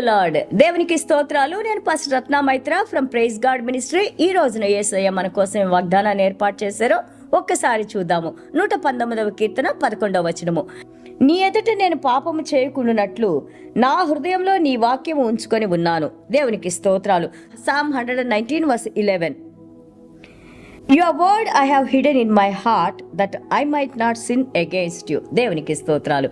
Lord దేవునికి స్తోత్రాలు. నేను first Ratna Maitra from praise God ministry ఈ రోజున యేసయ్య మన కోసం వాగ్దానాన్ని ఏర్పాటు చేశారో ఒక్కసారి చూద్దాము. నూట పంతొమ్మిదవ కీర్తన పదకొండవ వచనము. నీ ఎదుట నేను పాపము చేయకుండానట్లు నా హృదయంలో నీ వాక్యము ఉంచుకొని ఉన్నాను. దేవునికి స్తోత్రాలు. Psalm hundred and nineteen verse eleven your word I have hidden in my heart that I might not sin against you దేవునికి స్తోత్రాలు.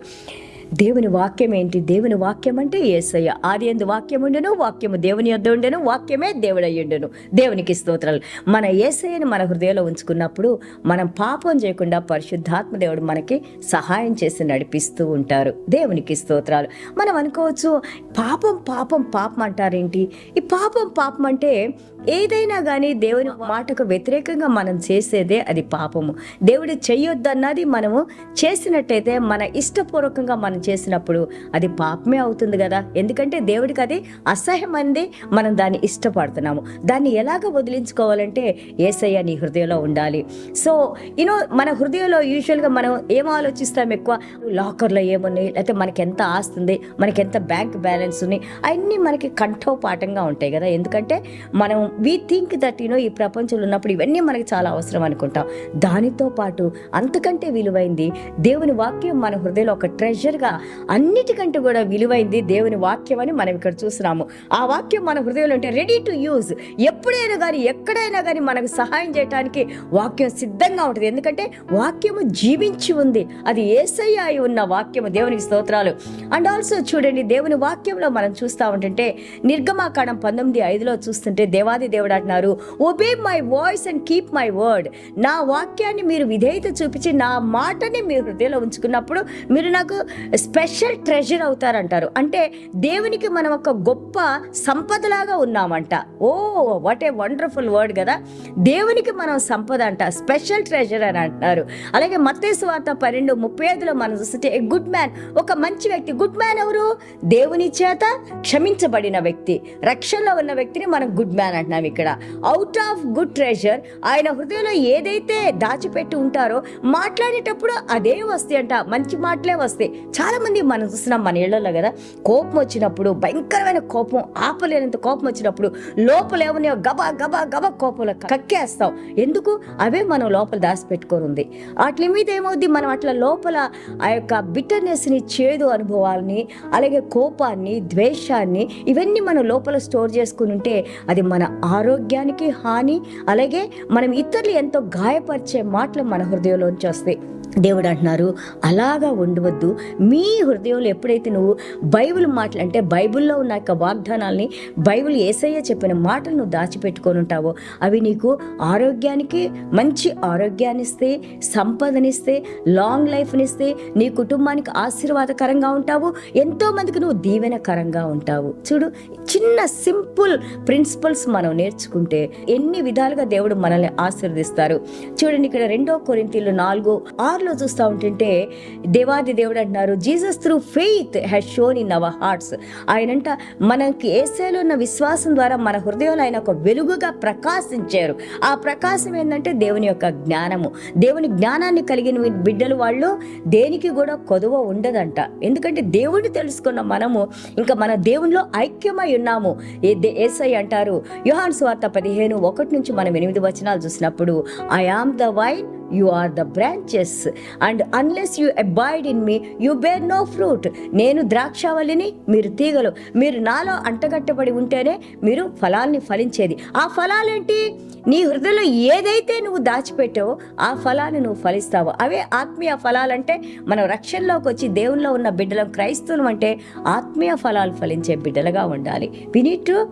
దేవుని వాక్యం ఏంటి? దేవుని వాక్యం అంటే ఏసయ్య. ఆది ఎందు వాక్యం ఉండెను వాక్యము దేవుని యొద్ద ఉండెను వాక్యమే దేవుడయ్యుండెను. దేవునికి స్తోత్రాలు. మన ఏసయ్యను మన హృదయంలో ఉంచుకున్నప్పుడు మనం పాపం చేయకుండా పరిశుద్ధాత్మ దేవుడు మనకి సహాయం చేసి నడిపిస్తూ ఉంటారు. దేవునికి స్తోత్రాలు. మనం అనుకోవచ్చు పాపం పాపం పాపం అంటారేంటి? ఈ పాపం పాపం అంటే ఏదైనా కానీ దేవుని మాటకు వ్యతిరేకంగా మనం చేసేదే అది పాపము. దేవుడు చెయ్యొద్దన్నది మనము చేసినట్టయితే మన ఇష్టపూర్వకంగా మనం చేసినప్పుడు అది పాపమే అవుతుంది కదా. ఎందుకంటే దేవుడికి అది అసహ్యమంది మనం దాన్ని ఇష్టపడుతున్నాము. దాన్ని ఎలాగ వదిలించుకోవాలంటే ఏసయ్య నీ హృదయంలో ఉండాలి. సో యూనో మన హృదయంలో యూజువల్గా మనం ఏం ఆలోచిస్తాం ఎక్కువ? లాకర్లో ఏమున్నాయి? లేకపోతే మనకి ఎంత ఆస్తి ఉంది? మనకి ఎంత బ్యాంక్ బ్యాలెన్స్ ఉన్నాయి అవన్నీ మనకి కంఠోపాఠంగా ఉంటాయి కదా. ఎందుకంటే మనం వీ థింక్ దట్ యూనో ఈ ప్రపంచంలో ఉన్నప్పుడు ఇవన్నీ మనకి చాలా అవసరం అనుకుంటాం. దానితో పాటు అంతకంటే విలువైంది దేవుని వాక్యం మన హృదయంలో ఒక ట్రెజర్గా అన్నిటికంటే కూడా విలువైంది దేవుని వాక్యం అని మనం ఇక్కడ చూస్తున్నాము. ఆ వాక్యం మన హృదయంలో ఉంటే రెడీ టు యూజ్ ఎప్పుడైనా కానీ ఎక్కడైనా కానీ మనకు సహాయం చేయడానికి వాక్యం సిద్ధంగా ఉంటుంది. ఎందుకంటే వాక్యము జీవించి ఉంది. అది ఏసయ్య అయి ఉన్న వాక్యము దేవునికి స్తోత్రాలు. అండ్ ఆల్సో చూడండి దేవుని వాక్యంలో మనం చూస్తూ ఉంటుంటే నిర్గమాకాండం పంతొమ్మిది ఐదులో చూస్తుంటే దేవాది దేవుడు అంటున్నారు obey my voice and keep my word నా వాక్యాన్ని మీరు విధేయత చూపించి నా మాటని మీ హృదయంలో ఉంచుకున్నప్పుడు మీరు నాకు స్పెషల్ ట్రెజర్ అవుతారంటారు. అంటే దేవునికి మనం ఒక గొప్ప సంపదలాగా ఉన్నామంట. Oh what a wonderful word కదా. దేవునికి మనం సంపద అంట స్పెషల్ ట్రెజర్ అని అంటున్నారు. అలాగే మత్తేసు వార్త పన్నెండు ముప్పై ఐదులో మనం చూస్తే ఏ గుడ్ మ్యాన్ ఒక మంచి వ్యక్తి. గుడ్ మ్యాన్ ఎవరు? దేవుని చేత క్షమించబడిన వ్యక్తి. రక్షణలో ఉన్న వ్యక్తిని మనం గుడ్ మ్యాన్ అంటున్నాం ఇక్కడ. అవుట్ ఆఫ్ గుడ్ ట్రెజర్ ఆయన హృదయంలో ఏదైతే దాచిపెట్టి ఉంటారో మాట్లాడేటప్పుడు అదే వస్తాయి అంట. మంచి మాటలే వస్తాయి చాలామంది మనం చూస్తున్నాం మన ఇళ్ళలో కదా కోపం వచ్చినప్పుడు భయంకరమైన కోపం ఆపలేనంత కోపం వచ్చినప్పుడు లోపల ఏమన్నా గబా గబా గబా కోపంలో కక్కేస్తాం. ఎందుకు? అవే మనం లోపల దాచిపెట్టుకొని ఉంది వాటి మీద ఏమవుద్ది? మనం అట్లా లోపల ఆ యొక్క బిటర్నెస్ని చేదు అనుభవాల్ని అలాగే కోపాన్ని ద్వేషాన్ని ఇవన్నీ మనం లోపల స్టోర్ చేసుకుని ఉంటే అది మన ఆరోగ్యానికి హాని అలాగే మనం ఇతరులు ఎంతో గాయపరిచే మాటలు మన హృదయంలోంచి వస్తాయి. దేవుడు అంటున్నారు అలాగా ఉండవద్దు మీ హృదయంలో ఎప్పుడైతే నువ్వు బైబిల్ మాటలు అంటే బైబిల్లో ఉన్న యొక్క వాగ్దానాల్ని బైబిల్ ఏసయ్య చెప్పిన మాటలు నువ్వు దాచిపెట్టుకొని ఉంటావో అవి నీకు ఆరోగ్యానికి మంచి ఆరోగ్యాన్ని ఇస్తే సంపదనిస్తే లాంగ్ లైఫ్నిస్తే నీ కుటుంబానికి ఆశీర్వాదకరంగా ఉంటావు. ఎంతో మందికి నువ్వు దీవెనకరంగా ఉంటావు. చూడు చిన్న సింపుల్ ప్రిన్సిపల్స్ మనం నేర్చుకుంటే ఎన్ని విధాలుగా దేవుడు మనల్ని ఆశీర్వదిస్తారు. చూడండి ఇక్కడ రెండో కొరింతీలు నాలుగు ఆరులో చూస్తూ ఉంటుంటే దేవాది దేవుడు అంటున్నారు Jesus through faith has shone in our hearts ఆయనంట మనకి ఏసేలో ఉన్న విశ్వాసం ద్వారా మన హృదయంలో ఆయన ఒక వెలుగుగా ప్రకాశించారు. ఆ ప్రకాశం ఏంటంటే దేవుని యొక్క జ్ఞానము. దేవుని జ్ఞానాన్ని కలిగిన బిడ్డలు వాళ్ళు దేనికి కూడా కొదువ ఉండదంట. ఎందుకంటే దేవుడిని తెలుసుకున్న మనము ఇంకా మన దేవునిలో ఐక్యమై ఉన్నాము. ఏ దే- ఏసై అంటారు యోహాన్ స్వార్త పదిహేను ఒకటి నుంచి మనం ఎనిమిది వచనాలు చూసినప్పుడు I am the vine you are the branches and unless you abide in me you bear no fruit నేను ద్రాక్షావళిని మీరు తీగలు. మీరు నాలో అంటగట్టబడి ఉంటేనే మీరు ఫలాల్ని ఫలించేది. ఆ ఫలాలేంటి? నీ హృదయలో ఏదైతే నువ్వు దాచిపెట్టావో ఆ ఫలాన్ని నువ్వు ఫలిస్తావు. అవే ఆత్మీయ ఫలాలంటే మనం రక్షణలోకి వచ్చి దేవుల్లో ఉన్న బిడ్డలం క్రైస్తవం అంటే ఆత్మీయ ఫలాలు ఫలించే బిడ్డలుగా ఉండాలి. We need to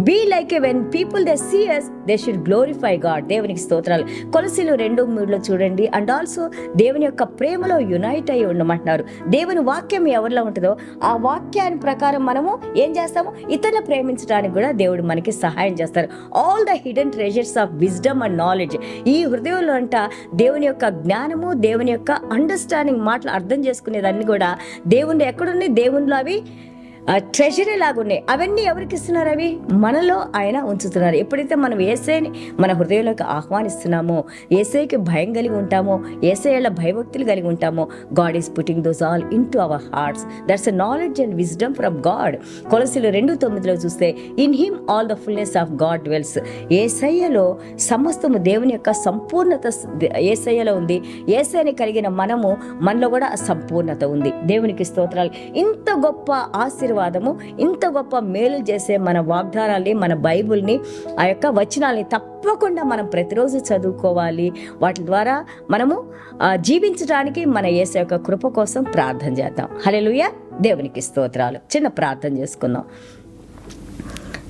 be like a when people they see us they should glorify God దేవునికి స్తోత్రాలు. కొలసిలు రెండు మూడులో చూడండి. అండ్ ఆల్సో దేవుని యొక్క ప్రేమలో యునైట్ అయి ఉండమంటున్నారు. దేవుని వాక్యం ఎవరిలో ఉంటుందో ఆ వాక్యాన్ని ప్రకారం మనము ఏం చేస్తాము? ఇతరులు ప్రేమించడానికి కూడా దేవుడు మనకి సహాయం చేస్తారు. All the hidden treasures of wisdom and knowledge ఈ హృదయంలో అంట దేవుని యొక్క జ్ఞానము దేవుని యొక్క అండర్స్టాండింగ్ మాటలు అర్థం చేసుకునేదాన్ని కూడా దేవుని ఎక్కడున్నాయి దేవునిలో అవి ట్రెజరీ లాగా ఉన్నాయి అవన్నీ ఎవరికి ఇస్తున్నారు అవి? మనలో ఆయన ఉంచుతున్నారు. ఎప్పుడైతే మనం ఏసైని మన హృదయంలోకి ఆహ్వానిస్తున్నామో ఏసైకి భయం కలిగి ఉంటామో ఏసైల భయభక్తులు కలిగి ఉంటామో God is putting those all into our hearts that's a knowledge and wisdom from God కొలసిలు రెండు తొమ్మిదిలో చూస్తే in him all the fullness of God dwells ఏసయ్యలో సమస్తము దేవుని యొక్క సంపూర్ణత ఏసయ్యలో ఉంది. ఏసైని కలిగిన మనము మనలో కూడా సంపూర్ణత ఉంది. దేవునికి స్తోత్రాలు. ఇంత గొప్ప ఆశీర్వాదము ఇంత గొప్ప మేలు చేసే మన వాగ్దానాల్ని మన బైబుల్ని ఆ యొక్క వచనాల్ని తప్పకుండా మనం ప్రతిరోజు చదువుకోవాలి. వాటి ద్వారా మనము జీవించడానికి మన యేసు యొక్క కృప కోసం ప్రార్థన చేద్దాం. హలెలుయ దేవునికి స్తోత్రాలు. చిన్న ప్రార్థన చేసుకుందాం.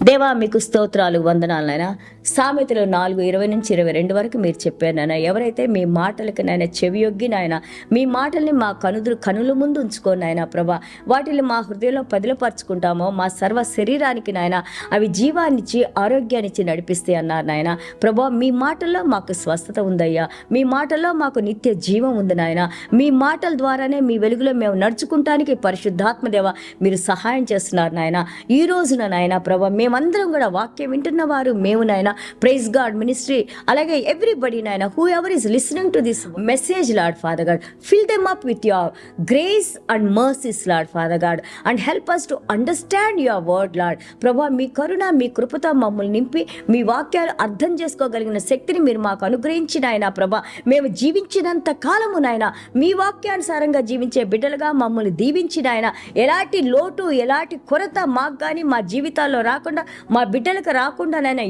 దేవా మీకు స్తోత్రాలు వందనాలనైనా సామెతలు నాలుగు ఇరవై నుంచి ఇరవై రెండు వరకు మీరు చెప్పారు నాయన. ఎవరైతే మీ మాటలకు నాయన చెవియొగ్గి నాయన మీ మాటల్ని మా కనుదురు కనుల ముందు ఉంచుకోని నాయన ప్రభా. వాటిని మా హృదయంలో పదిలపరుచుకుంటామో మా సర్వ శరీరానికి నాయన అవి జీవాన్నిచ్చి ఆరోగ్యాన్నిచ్చి నడిపిస్తే అన్నారు నాయన. ప్రభా మీ మాటల్లో మాకు స్వస్థత ఉందయ్యా. మీ మాటల్లో మాకు నిత్య జీవం ఉంది నాయన. మీ మాటల ద్వారానే మీ వెలుగులో మేము నడుచుకుంటానికి పరిశుద్ధాత్మదేవ మీరు సహాయం చేస్తున్నారు నాయన. ఈ రోజున నాయన ప్రభా మేమందరం కూడా వాక్యం వింటున్న వారు మేము నాయన. ప్రైజ్ గాడ్ మినిస్ట్రీ అలాగే ఎవ్రీబడి నాయన whoever is listening to this message lord father God fill them up with your grace and mercies lord father God and help us to understand your word lord ప్రభా మీ కరుణ మీ కృపతో మమ్మల్ని నింపి మీ వాక్యాలు అర్థం చేసుకోగలిగిన శక్తిని మీరు మాకు అనుగ్రహించిన ఆయన ప్రభా. మేము జీవించినంత కాలము నాయన మీ వాక్యానుసారంగా జీవించే బిడ్డలుగా మమ్మల్ని దీవించిన ఆయన ఎలాంటి లోటు ఎలాంటి కొరత మాకు కానీ మా జీవితాల్లో రాకుండా మా బిడ్డలకు రాకుండా నాయన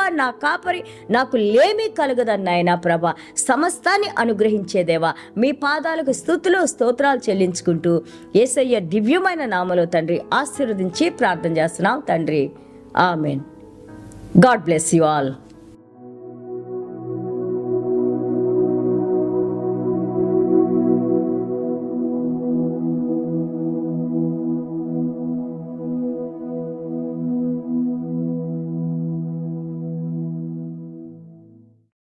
యహోవా నా కాపరి నాకు లేమీ కలగదన్నాయన ప్రభ. సమస్తాన్ని అనుగ్రహించేదేవా మీ పాదాలకు స్థుతులు స్తోత్రాలు చెల్లించుకుంటూ ఏసయ్య దివ్యమైన నామలో తండ్రి ఆశీర్వదించి ప్రార్థన చేస్తున్నాం తండ్రి. Amen. God bless you all.